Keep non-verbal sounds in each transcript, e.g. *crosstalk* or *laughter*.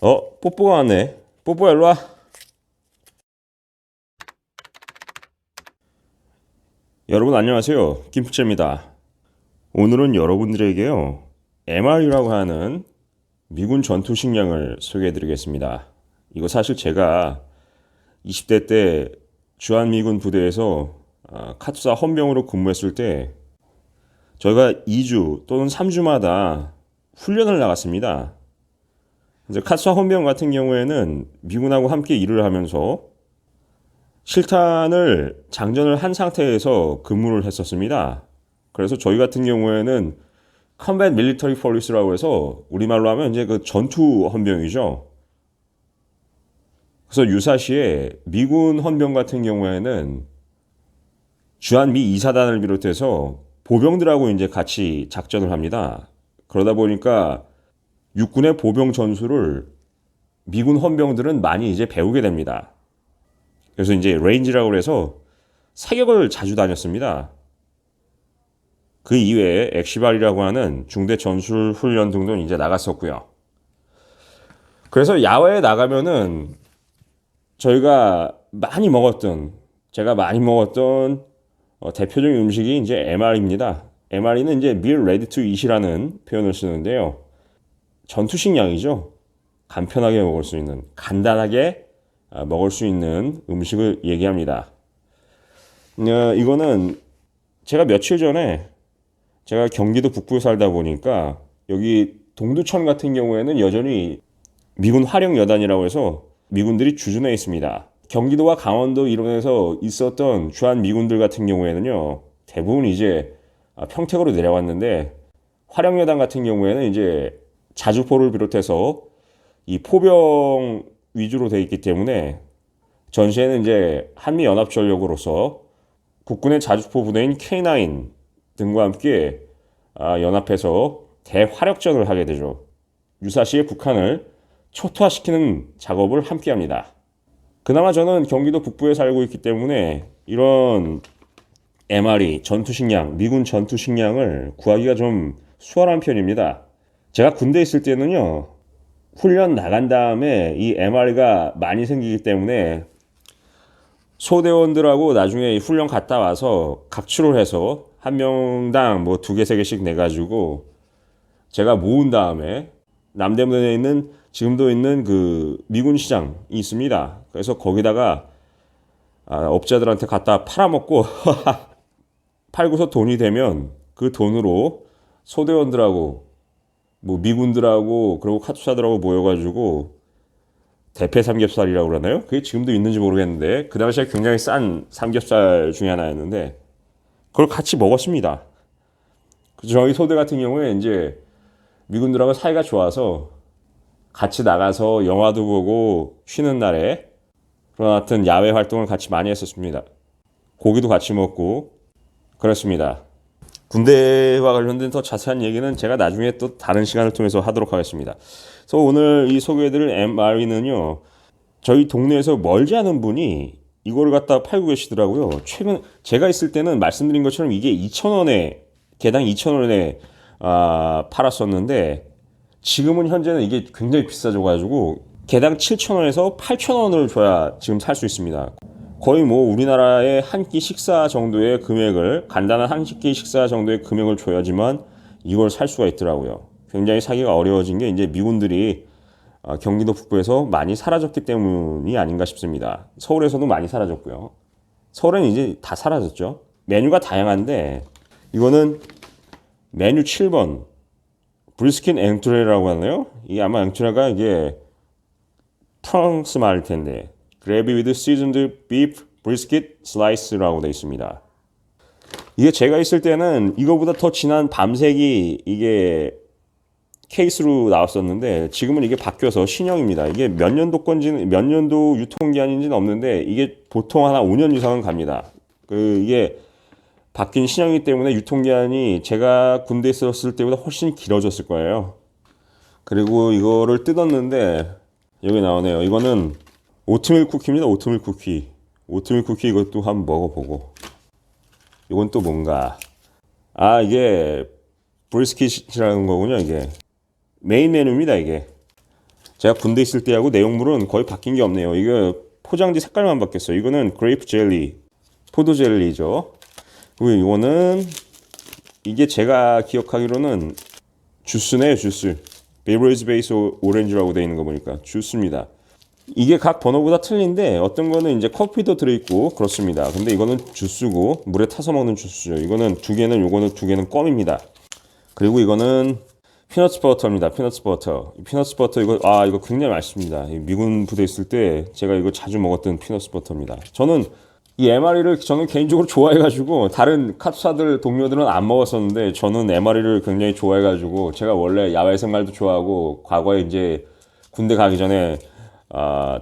어, 뽀뽀가 왔네. 뽀뽀야, 일로 와. 여러분 안녕하세요. 김프채입니다. 오늘은 여러분들에게요. MR이라고 하는 미군 전투 식량을 소개해 드리겠습니다. 이거 사실 제가 20대 때 주한미군 부대에서 아, 카투사 헌병으로 근무했을 때 저희가 2주 또는 3주마다 훈련을 나갔습니다. 이제 카투사 헌병 같은 경우에는 미군하고 함께 일을 하면서 실탄을 장전을 한 상태에서 근무를 했었습니다. 그래서 저희 같은 경우에는 컴뱃 밀리터리 폴리스라고 해서 우리말로 하면 이제 그 전투 헌병이죠. 그래서 유사시에 미군 헌병 같은 경우에는 주한미 이사단을 비롯해서 보병들하고 이제 같이 작전을 합니다. 그러다 보니까 육군의 보병 전술을 미군 헌병들은 많이 이제 배우게 됩니다. 그래서 이제 레인지라고 해서 사격을 자주 다녔습니다. 그 이외에 엑시발이라고 하는 중대 전술 훈련 등도 이제 나갔었고요. 그래서 야외에 나가면은 저희가 많이 먹었던 제가 많이 먹었던 어, 대표적인 음식이 이제 MR입니다. MR이는 이제 meal ready to eat이라는 표현을 쓰는데요. 전투식량이죠. 간편하게 먹을 수 있는 간단하게 아, 먹을 수 있는 음식을 얘기합니다. 어, 이거는 제가 며칠 전에 제가 경기도 북부에 살다 보니까 여기 동두천 같은 경우에는 여전히 미군 화령 여단이라고 해서 미군들이 주둔해 있습니다. 경기도와 강원도 이론에서 있었던 주한 미군들 같은 경우에는요 대부분 이제 아, 평택으로 내려왔는데 화령 여단 같은 경우에는 이제 자주포를 비롯해서 이 포병 위주로 돼 있기 때문에 전시에는 이제 한미 연합 전력으로서 국군의 자주포 부대인 K9 등과 함께 아, 연합해서 대화력전을 하게 되죠. 유사시에 북한을 초토화시키는 작업을 함께 합니다. 그나마 저는 경기도 북부에 살고 있기 때문에 이런 MRE 전투식량, 미군 전투식량을 구하기가 좀 수월한 편입니다. 제가 군대 있을 때는요, 훈련 나간 다음에 이 MR가 많이 생기기 때문에 소대원들하고 나중에 훈련 갔다 와서 각출을 해서 한 명당 뭐 두 개, 세 개씩 내가지고 제가 모은 다음에 남대문에 있는 지금도 있는 그 미군 시장이 있습니다. 그래서 거기다가 아, 업자들한테 갖다 팔아먹고 *laughs* 팔고서 돈이 되면 그 돈으로 소대원들하고 뭐 미군들하고 그리고 카투사들하고 모여가지고 대패 삼겹살이라고 그러나요? 그게 지금도 있는지 모르겠는데 그 당시에 굉장히 싼 삼겹살 중에 하나였는데 그걸 같이 먹었습니다. 그 저희 소대 같은 경우에 이제 미군들하고 사이가 좋아서 같이 나가서 영화도 보고 쉬는 날에 그런 하여튼 야외 활동을 같이 많이 했었습니다. 고기도 같이 먹고 그렇습니다. 군대와 관련된 더 자세한 얘기는 제가 나중에 또 다른 시간을 통해서 하도록 하겠습니다. 그래서 오늘 이 소개해드릴 MRE는요, 저희 동네에서 멀지 않은 분이 이거를 갖다 팔고 계시더라고요. 최근 제가 있을 때는 말씀드린 것처럼 이게 2,000원에 개당 2,000원에 아, 팔았었는데 지금은 현재는 이게 굉장히 비싸져 가지고 개당 7,000원에서 8,000원을 줘야 지금 살 수 있습니다. 거의 뭐 우리나라의 한 끼 식사 정도의 금액을 간단한 한 끼 식사 정도의 금액을 줘야지만 이걸 살 수가 있더라고요. 굉장히 사기가 어려워진 게 이제 미군들이 아, 경기도 북부에서 많이 사라졌기 때문이 아닌가 싶습니다. 서울에서도 많이 사라졌고요. 서울은 이제 다 사라졌죠. 메뉴가 다양한데 이거는 메뉴 7번 브리스킨 앵투레라고 하네요. 이게 아마 앵투레가 이게 프랑스 말일 텐데 gravy with seasoned beef brisket slice라고 되어 있습니다. 이게 제가 있을 때는 이거보다 더 진한 밤색이 이게 케이스로 나왔었는데 지금은 이게 바뀌어서 신형입니다. 이게 몇 년도 건지는 몇 년도 유통기한인지는 없는데 이게 보통 하나 5년 이상은 갑니다. 그 이게 바뀐 신형이기 때문에 유통기한이 제가 군대 에 있었을 때보다 훨씬 길어졌을 거예요. 그리고 이거를 뜯었는데 여기 나오네요. 이거는 오트밀 쿠키입니다. 오트밀 쿠키. 오트밀 쿠키 이것도 한번 먹어보고. 이건 또 뭔가. 아, 이게 브리스킷이라는 거군요, 이게. 메인 메뉴입니다, 이게. 제가 군대 있을 때하고 내용물은 거의 바뀐 게 없네요. 이거 포장지 색깔만 바뀌었어요. 이거는 그레이프 젤리, 포도 젤리죠. 그리고 이거는 이게 제가 기억하기로는 주스네요, 주스. 베이브리지 베이스 오렌지라고 되어 있는 거 보니까 주스입니다. 이게 각 번호보다 틀린데 어떤 거는 이제 커피도 들어있고 그렇습니다. 근데 이거는 주스고 물에 타서 먹는 주스죠. 이거는 두 개는 요거는 두 개는 껌입니다. 그리고 이거는 피넛스 버터입니다. 피넛스 버터. 이 피넛스 버터 이거 아 이거 굉장히 맛있습니다. 이 미군 부대 있을 때 제가 이거 자주 먹었던 피넛스 버터입니다. 저는 이 MRE를 저는 개인적으로 좋아해가지고 다른 카투사들 동료들은 안 먹었었는데 저는 MRE를 굉장히 좋아해가지고 제가 원래 야외 생활도 좋아하고 과거에 이제 군대 가기 전에 아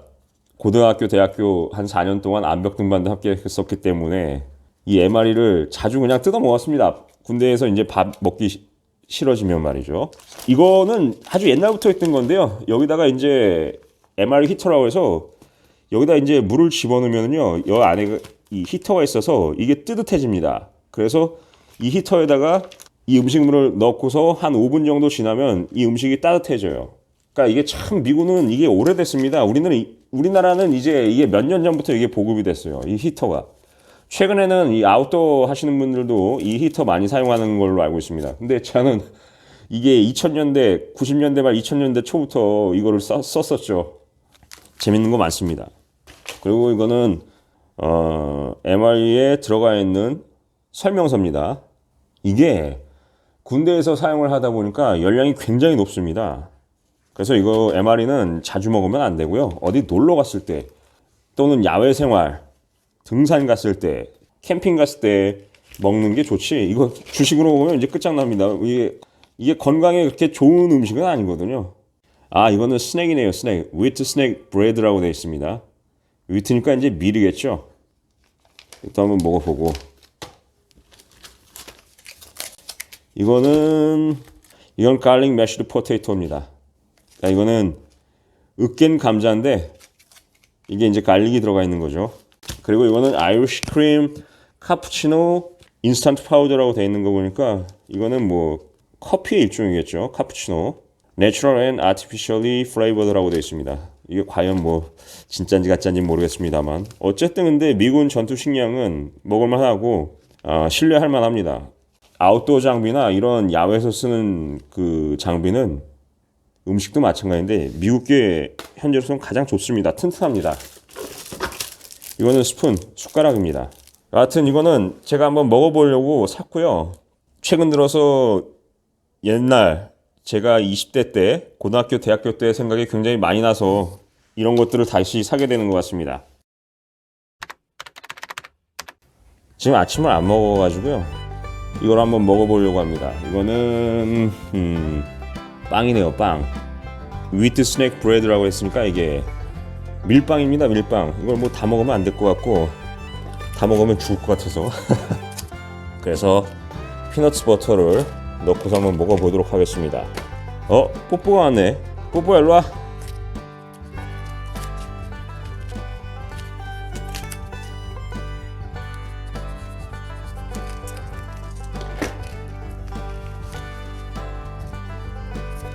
고등학교 대학교 한 4년 동안 암벽 등반도 함께 했었기 때문에 이 MRE를 자주 그냥 뜯어 먹었습니다. 군대에서 이제 밥 먹기 시- 싫어지면 말이죠. 이거는 아주 옛날부터 했던 건데요. 여기다가 이제 MR 히터라고 해서 여기다 이제 물을 집어넣으면요, 여 안에 이 히터가 있어서 이게 뜨뜻해집니다. 그래서 이 히터에다가 이 음식물을 넣고서 한 5분 정도 지나면 이 음식이 따뜻해져요. 그러니까 이게 참 미국은 이게 오래됐습니다. 우리는 이- 우리나라는 이제 이게 몇 년 전부터 이게 보급이 됐어요. 이 히터가. 최근에는 이 아웃도어 하시는 분들도 이 히터 많이 사용하는 걸로 알고 있습니다. 근데 저는 이게 2000년대, 90년대 말 2000년대 초부터 이거를 썼, 썼었죠. 재밌는 거 많습니다. 그리고 이거는 어, MRE에 들어가 있는 설명서입니다. 이게 군대에서 사용을 하다 보니까 열량이 굉장히 높습니다. 그래서 이거 MRE는 자주 먹으면 안 되고요. 어디 놀러 갔을 때 또는 야외 생활, 등산 갔을 때, 캠핑 갔을 때 먹는 게 좋지. 이거 주식으로 보면 이제 끝장납니다. 이게 이게 건강에 그렇게 좋은 음식은 아니거든요. 아, 이거는 스낵이네요. 스낵. 위트 스낵 브레드라고 되어 있습니다. 위트니까 이제 밀이겠죠. 일단 한번 먹어보고. 이거는 이건 갈릭 매시드 포테이토입니다. 자, 이거는 으깬 감자인데 이게 이제 갈릭이 들어가 있는 거죠. 그리고 이거는 아이리시 크림 카푸치노 인스턴트 파우더라고 되어 있는 거 보니까 이거는 뭐 커피의 일종이겠죠. 카푸치노. Natural and Artificially Flavored라고 되어 있습니다. 이게 과연 뭐 진짠지 가짜인지 모르겠습니다만 어쨌든 근데 미군 전투 식량은 먹을만하고 아, 신뢰할 만합니다. 아웃도어 장비나 이런 야외에서 쓰는 그 장비는 음식도 마찬가지인데 미국계 현재로서는 가장 좋습니다. 튼튼합니다. 이거는 스푼, 숟가락입니다. 여하튼 이거는 제가 한번 먹어보려고 샀고요. 최근 들어서 옛날 제가 20대 때 고등학교 대학교 때 생각이 굉장히 많이 나서 이런 것들을 다시 사게 되는 것 같습니다. 지금 아침을 안 먹어가지고요. 이걸 한번 먹어보려고 합니다. 이거는 음, 빵이네요, 빵. 위트 스낵 브레드라고 했으니까 이게 밀빵입니다, 밀빵. 이걸 뭐 다 먹으면 안 될 것 같고 다 먹으면 죽을 것 같아서 *laughs* 그래서 피넛스 버터를 넣고서 한번 먹어보도록 하겠습니다. 어, 뽀뽀가 왔네. 뽀뽀야, 일로 와.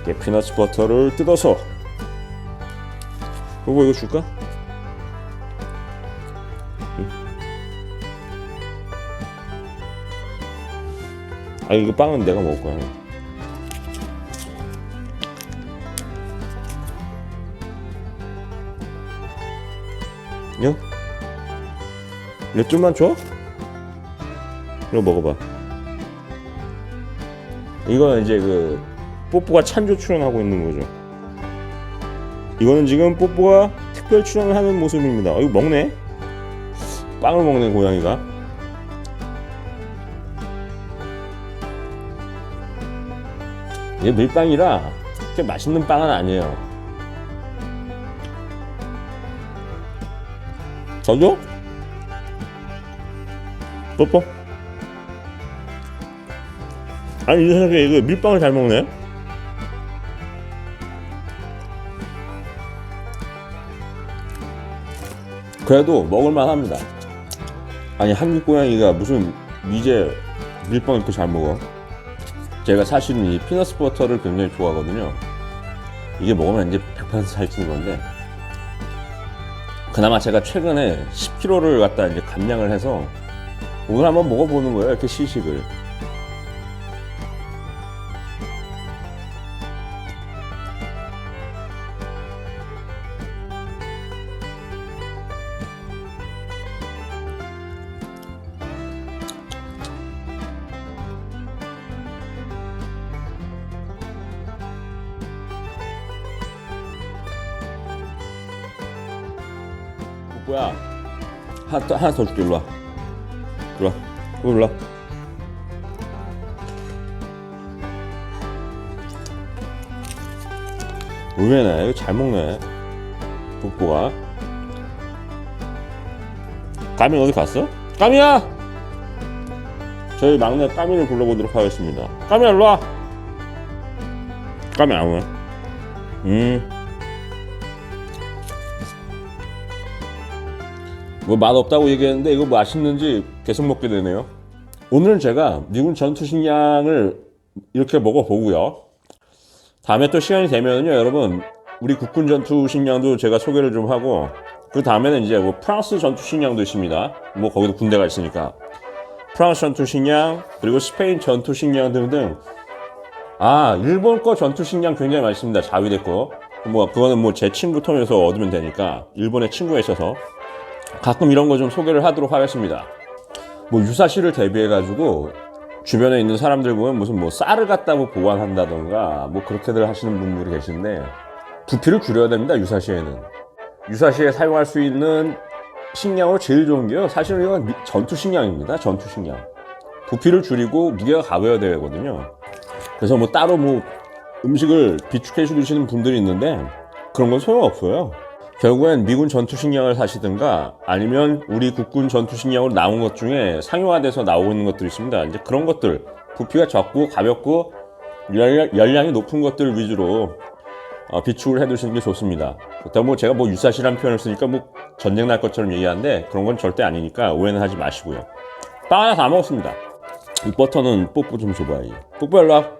이렇게 피넛스 버터를 뜯어서 뽀뽀 이거 줄까? 아 이거 빵은 내가 먹을 거야. 야, 야 좀만 줘. 이거 먹어봐. 이거는 이제 그 뽀뽀가 찬조 출연하고 있는 거죠. 이거는 지금 뽀뽀가 특별 출연을 하는 모습입니다. 어, 이거 먹네. 빵을 먹네 고양이가. 이게 밀빵이라 그렇게 맛있는 빵은 아니에요. 더 줘? 뽀뽀? 아니 이 세상에 이거 밀빵을 잘 먹네. 그래도 먹을만 합니다. 아니 한국 고양이가 무슨 미제 밀빵 이렇게 잘 먹어? 제가 사실은 이 피넛스 버터를 굉장히 좋아하거든요. 이게 먹으면 이제 급해서 살찌는 건데 그나마 제가 최근에 10kg를 갖다 이제 감량을 해서 오늘 한번 먹어보는 거예요. 이렇게 시식을. 뭐야? 하나, 더- 하나 더 줄게. 일로 와. 일로 와. 일로 와. 의외네. 이거 잘 먹네. 뽀뽀가. 까미 어디 갔어? 까미야! 저희 막내 까미를 불러보도록 하겠습니다. 까미야, 일로 와! 까미 안 오네. 음. 뭐 맛없다고 얘기했는데 이거 맛있는지 계속 먹게 되네요. 오늘은 제가 미군 전투식량을 이렇게 먹어보고요. 다음에 또 시간이 되면요, 여러분 우리 국군 전투식량도 제가 소개를 좀 하고 그 다음에는 이제 뭐 프랑스 전투식량도 있습니다. 뭐 거기도 군대가 있으니까 프랑스 전투식량 그리고 스페인 전투식량 등등. 아 일본 거 전투식량 굉장히 맛있습니다. 자위대 거. 뭐 그거는 뭐 제 친구 통해서 얻으면 되니까 일본의 친구가 있어서 가끔 이런 거 좀 소개를 하도록 하겠습니다. 뭐 유사시를 대비해 가지고 주변에 있는 사람들 보면 무슨 뭐 쌀을 갖다 뭐 보관한다던가 뭐 그렇게들 하시는 분들이 계신데 부피를 줄여야 됩니다. 유사시에는 유사시에 사용할 수 있는 식량으로 제일 좋은 게요. 사실은 이건 미- 전투 식량입니다. 전투 식량. 부피를 줄이고 무게가 가벼워야 되거든요. 그래서 뭐 따로 뭐 음식을 비축해 주시는 분들이 있는데 그런 건 소용없어요. 결국엔 미군 전투식량을 사시든가 아니면 우리 국군 전투식량으로 나온 것 중에 상용화돼서 나오고 있는 것들이 있습니다. 이제 그런 것들 부피가 적고 가볍고 열량, 열량이 높은 것들 위주로 어, 비축을 해두시는 게 좋습니다. 그렇다고 뭐 제가 뭐 유사시란 표현을 쓰니까 뭐 전쟁 날 것처럼 얘기하는데 그런 건 절대 아니니까 오해는 하지 마시고요. 빵 하나 다 먹었습니다. 이 버터는 뽀뽀 좀 줘봐. 이. 뽀뽀 일로 와.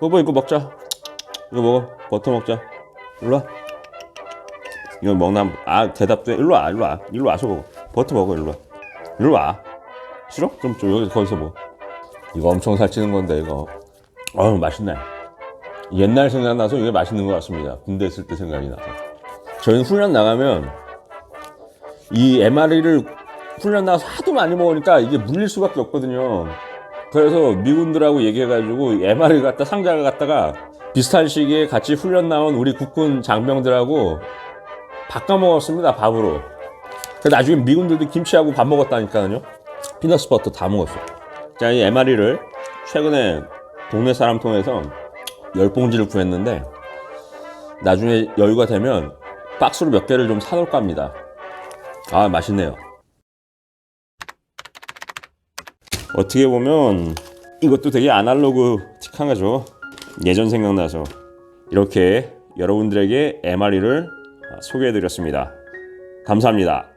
뽀뽀 이거 먹자. 이거 먹어. 버터 먹자. 일로 와. 이거 먹나? 아 대답돼. 일로 와, 일로 와, 일로 와서 먹어. 버터 먹어, 일로 와. 일로 와. 싫어? 그럼 좀 여기 거기서 먹어. 이거 엄청 살찌는 건데 이거. 어우 맛있네. 옛날 생각나서 이게 맛있는 것 같습니다. 군대 있을 때 생각이 나서. 저희는 훈련 나가면 이 MRE를 훈련 나가서 하도 많이 먹으니까 이게 물릴 수밖에 없거든요. 그래서 미군들하고 얘기해가지고 MRE 갖다 상자를 갖다가 비슷한 시기에 같이 훈련 나온 우리 국군 장병들하고 바꿔 먹었습니다 밥으로. 그 나중에 미군들도 김치하고 밥 먹었다니까요. 피너스 버터 다 먹었어. 자, 이 MRE를 최근에 동네 사람 통해서 열 봉지를 구했는데 나중에 여유가 되면 박스로 몇 개를 좀 사놓을까 합니다. 아 맛있네요. 어떻게 보면 이것도 되게 아날로그틱한 거죠. 예전 생각나서 이렇게 여러분들에게 MRE를 소개해드렸습니다. 감사합니다.